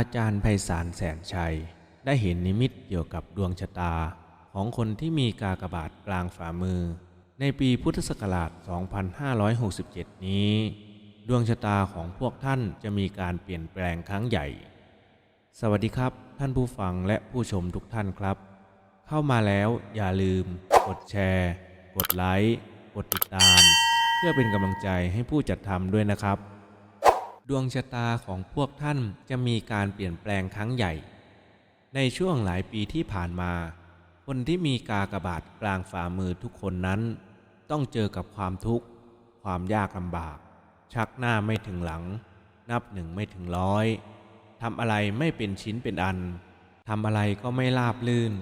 อาจารย์ไพศาลแสนชัย ได้เห็นนิมิตเกี่ยวกับดวงชะตาของคนที่มีกากบาทกลางฝ่ามือ ในปีพุทธศักราช 2567 นี้ ดวงชะตาของพวกท่านจะมีการเปลี่ยนแปลงครั้งใหญ่ สวัสดีครับท่านผู้ฟังและผู้ชมทุกท่านครับ เข้ามาแล้วอย่าลืม กดแชร์ กดไลค์ กดติดตาม เพื่อเป็นกำลังใจให้ผู้จัดทำด้วยนะครับ ดวงชะตาของพวกท่านจะมีการเปลี่ยนแปลงครั้งใหญ่ ในช่วงหลายปีที่ผ่านมา คนที่มีกากบาทกลางฝ่ามือทุกคนนั้น ต้องเจอกับความทุกข์ ความยากลำบาก ชักหน้าไม่ถึงหลัง นับหนึ่งไม่ถึงร้อยทำอะไรไม่เป็นชิ้นเป็นอันทำอะไรก็ไม่ราบลื่น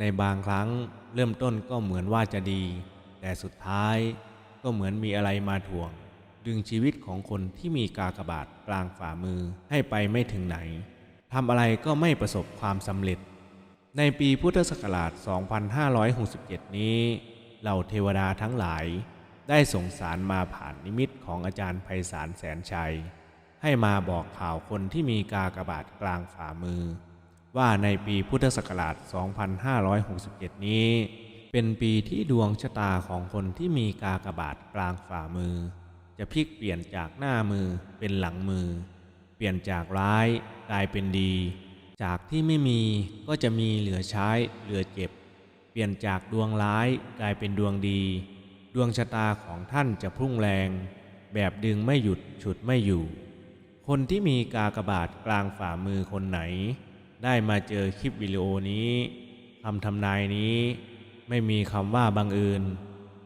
ในบางครั้งเริ่มต้นก็เหมือนว่าจะดี แต่สุดท้ายก็เหมือนมีอะไรมาถ่วง ดึงชีวิตของคนที่มีกากบาทกลางฝ่ามือให้ไปไม่ถึงไหนทำอะไรก็ไม่ประสบความสำเร็จ ในปีพุทธศักราช 2567 นี้ เหล่าเทวดาทั้งหลาย ได้ส่งสารมาผ่านนิมิตของอาจารย์ไพศาลแสนชัย ให้มาบอกข่าวคนที่มีกากบาทกลางฝ่ามือ ว่าในปีพุทธศักราช 2567 นี้ เป็นปีที่ดวงชะตาของคนที่มีกากบาทกลางฝ่ามือ จะพลิกเปลี่ยนจากหน้ามือเป็นหลังมือ เปลี่ยนจากร้ายกลายเป็นดี จากที่ไม่มีก็จะมีเหลือใช้เหลือเจ็บ เปลี่ยนจากดวงร้ายกลายเป็นดวงดี ดวงชะตาของท่านจะพุ่งแรง แบบดึงไม่หยุดฉุดไม่อยู่ คนที่มีกากบาทกลางฝ่ามือคนไหน ได้มาเจอคลิปวิดีโอนี้คำทำนายนี้ ไม่มีคำว่าบังเอิญ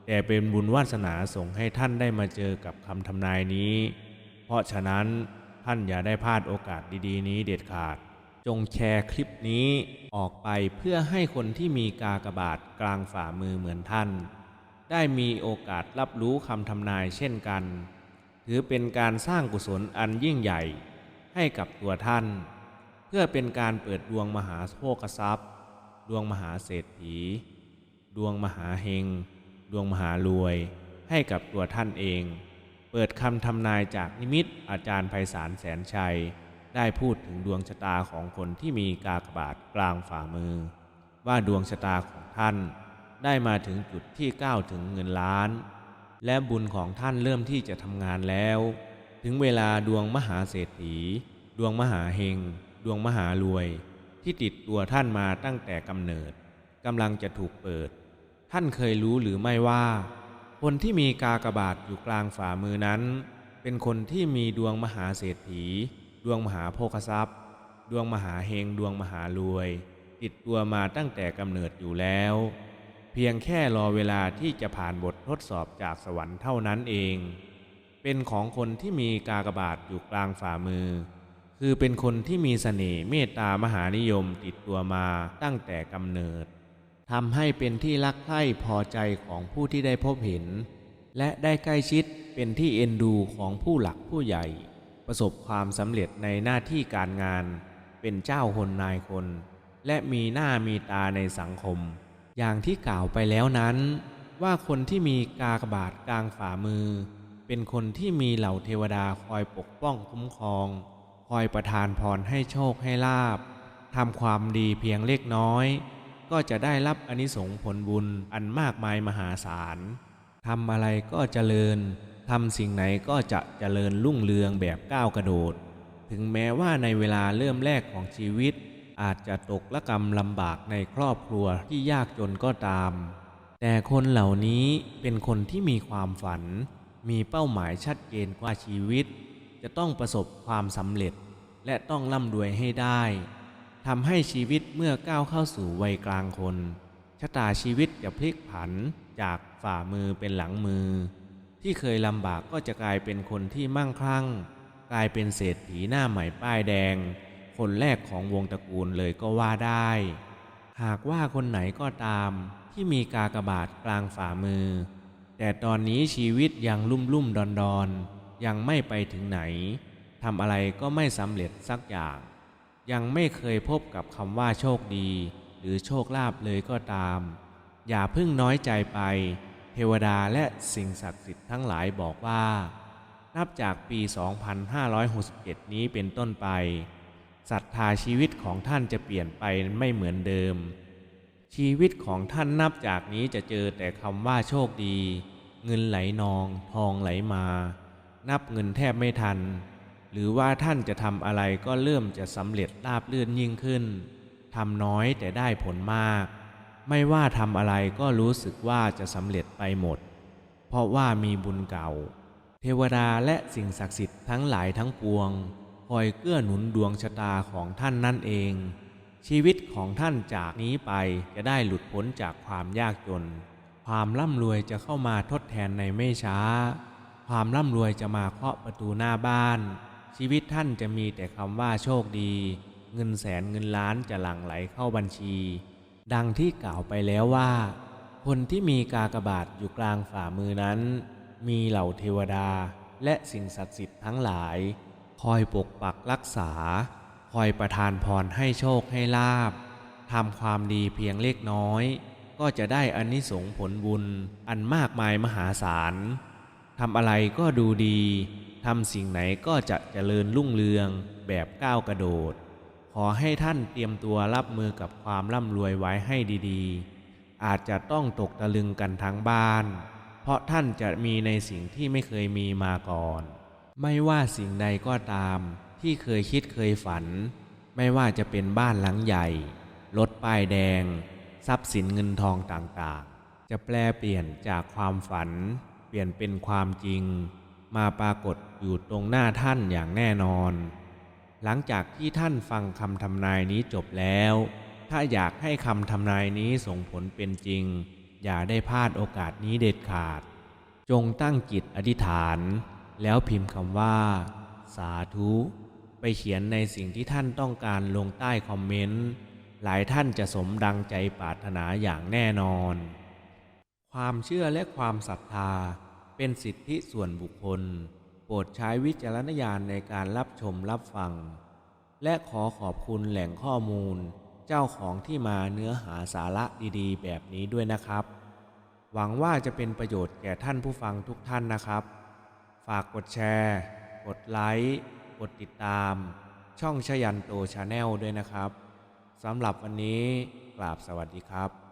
แต่เป็นบุญวาสนาส่งให้ท่านได้มาเจอกับคำทำนายนี้ เพราะฉะนั้นท่านอย่าได้พลาดโอกาสดีๆ นี้เด็ดขาด จงแชร์คลิปนี้ออกไปเพื่อให้คนที่มีกากบาทกลางฝ่ามือเหมือนท่าน ได้มีโอกาสรับรู้คำทำนายเช่นกัน ถือเป็นการสร้างกุศลอันยิ่งใหญ่ให้กับตัวท่าน เพื่อเป็นการเปิดดวงมหาโภคทรัพย์ ดวงมหาเศรษฐี ดวงมหาเฮง ดวงมหารวยให้กับตัวท่านเอง เปิดคำทำนายจากนิมิตอาจารย์ไพศาลแสนชัย ได้พูดถึงดวงชะตาของคนที่มีกากบาทกลางฝ่ามือ ว่าดวงชะตาของท่านได้มาถึงจุดที่ก้าวถึงเงินล้าน และบุญของท่านเริ่มที่จะทำงานแล้ว ถึงเวลาดวงมหาเศรษฐี ดวงมหาเฮง ดวงมหารวย ที่ติดตัวท่านมาตั้งแต่กำเนิดกำลังจะถูกเปิด ท่านเคยรู้หรือไม่ว่า คนที่มีกากบาทอยู่กลางฝ่ามือนั้น เป็นคนที่มีดวงมหาเศรษฐี ดวงมหาโภคทรัพย์ ดวงมหาเฮงดวงมหารวย ติดตัวมาตั้งแต่กำเนิดอยู่แล้ว เพียงแค่รอเวลาที่จะผ่านบททดสอบจากสวรรค์เท่านั้นเอง เป็นของคนที่มีกากบาทอยู่กลางฝ่ามือ คือเป็นคนที่มีเสน่ห์เมตตามหานิยมติดตัวมาตั้งแต่กำเนิด ทำให้เป็นที่รักใคร่พอใจของผู้ที่ได้พบเห็น และได้ใกล้ชิดเป็นที่เอ็นดูของผู้หลักผู้ใหญ่ ประสบความสำเร็จในหน้าที่การงาน เป็นเจ้าคนนายคน และมีหน้ามีตาในสังคม อย่างที่กล่าวไปแล้วนั้น ว่าคนที่มีกากบาทกลางฝ่ามือ เป็นคนที่มีเหล่าเทวดาคอยปกป้องคุ้มครอง คอยประทานพรให้โชคให้ลาบทำความดีเพียงเล็กน้อย ก็จะได้รับอนิสงส์ผลบุญอันมากมายมหาศาลทำอะไรก็เจริญทำสิ่งไหนก็จะเจริญรุ่งเรืองแบบก้าวกระโดด ถึงแม้ว่าในเวลาเริ่มแรกของชีวิต อาจจะตกละกรรมลำบากในครอบครัวที่ยากจนก็ตาม แต่คนเหล่านี้เป็นคนที่มีความฝัน มีเป้าหมายชัดเจนกว่าชีวิต จะต้องประสบความสำเร็จ และต้องร่ำรวยให้ได้ ทำให้ชีวิตเมื่อก้าวเข้าสู่วัยกลางคน ชะตาชีวิตจะพลิกผันจากฝ่ามือเป็นหลังมือ ที่เคยลำบากก็จะกลายเป็นคนที่มั่งคั่ง กลายเป็นเศรษฐีหน้าใหม่ป้ายแดง คนแรกของวงตระกูลเลยก็ว่าได้ หากว่าคนไหนก็ตามที่มีกากบาทกลางฝ่ามือ แต่ตอนนี้ชีวิตยังลุ่มลุ่มดอนดอนๆยังไม่ไปถึงไหนทำอะไรก็ไม่สำเร็จสักอย่าง ยังไม่เคยพบกับคำว่าโชคดี หรือโชคลาภเลยก็ตาม อย่าพิ่งน้อยใจไป เทวดาและสิ่งศักดิ์สิทธิ์ทั้งหลายบอกว่า นับจากปี 2567 นี้เป็นต้นไปศรัทธาชีวิตของท่านจะเปลี่ยนไปไม่เหมือนเดิม ชีวิตของท่านนับจากนี้จะเจอแต่คำว่าโชคดี เงินไหลนอง ทองไหลมา นับเงินแทบไม่ทัน หรือว่าท่านจะทำอะไรก็เริ่มจะสำเร็จราบเรื่อนยิ่งขึ้นทำน้อยแต่ได้ผลมาก ไม่ว่าทำอะไรก็รู้สึกว่าจะสำเร็จไปหมด เพราะว่ามีบุญเก่า เทวดาและสิ่งศักดิ์สิทธิ์ทั้งหลายทั้งปวง คอยเกื้อหนุนดวงชะตาของท่านนั่นเอง ชีวิตของท่านจากนี้ไปจะได้หลุดพ้นจากความยากจน ความร่ำรวยจะเข้ามาทดแทนในไม่ช้า ความร่ำรวยจะมาเคาะประตูหน้าบ้าน ชีวิตท่านจะมีแต่คำว่าโชคดี เงินแสนเงินล้านจะหลั่งไหลเข้าบัญชี ดังที่กล่าวไปแล้วว่า คนที่มีกากบาทอยู่กลางฝ่ามือนั้น มีเหล่าเทวดาและสิ่งศักดิ์สิทธิ์ทั้งหลาย คอยปกปักรักษา คอยประทานพรให้โชคให้ลาบทำความดีเพียงเล็กน้อย ก็จะได้อานิสงผลบุญอันมากมายมหาศาลทำอะไรก็ดูดี ทำสิ่งไหนก็จะเจริญรุ่งเรืองแบบก้าวกระโดด ขอให้ท่านเตรียมตัวรับมือกับความร่ำรวยไว้ให้ดีๆ อาจจะต้องตกตะลึงกันทั้งบ้าน เพราะท่านจะมีในสิ่งที่ไม่เคยมีมาก่อน ไม่ว่าสิ่งใดก็ตาม ที่เคยคิดเคยฝัน ไม่ว่าจะเป็นบ้านหลังใหญ่ รถป้ายแดง ทรัพย์สินเงินทองต่างๆ จะแปลเปลี่ยนจากความฝัน เปลี่ยนเป็นความจริง มาปรากฏอยู่ตรงหน้าท่านอย่างแน่นอน หลังจากที่ท่านฟังคำทำนายนี้จบแล้ว ถ้าอยากให้คำทำนายนี้ส่งผลเป็นจริง อย่าได้พลาดโอกาสนี้เด็ดขาด จงตั้งจิตอธิษฐาน แล้วพิมพ์คำว่า สาธุ ไปเขียนในสิ่งที่ท่านต้องการลงใต้คอมเมนต์หลายท่านจะสมดังใจปรารถนาอย่างแน่นอน ความเชื่อและความศรัทธา เป็นสิทธิส่วนบุคคล โปรดใช้วิจารณญาณในการรับชมรับฟัง และขอขอบคุณแหล่งข้อมูล เจ้าของที่มาเนื้อหาสาระดีๆ แบบนี้ด้วยนะครับ หวังว่าจะเป็นประโยชน์แก่ท่านผู้ฟังทุกท่านนะครับ ฝากกดแชร์ กดไลค์กดติดตาม ช่องชยันโตชาแนลด้วยนะครับสำหรับวันนี้กราบสวัสดีครับ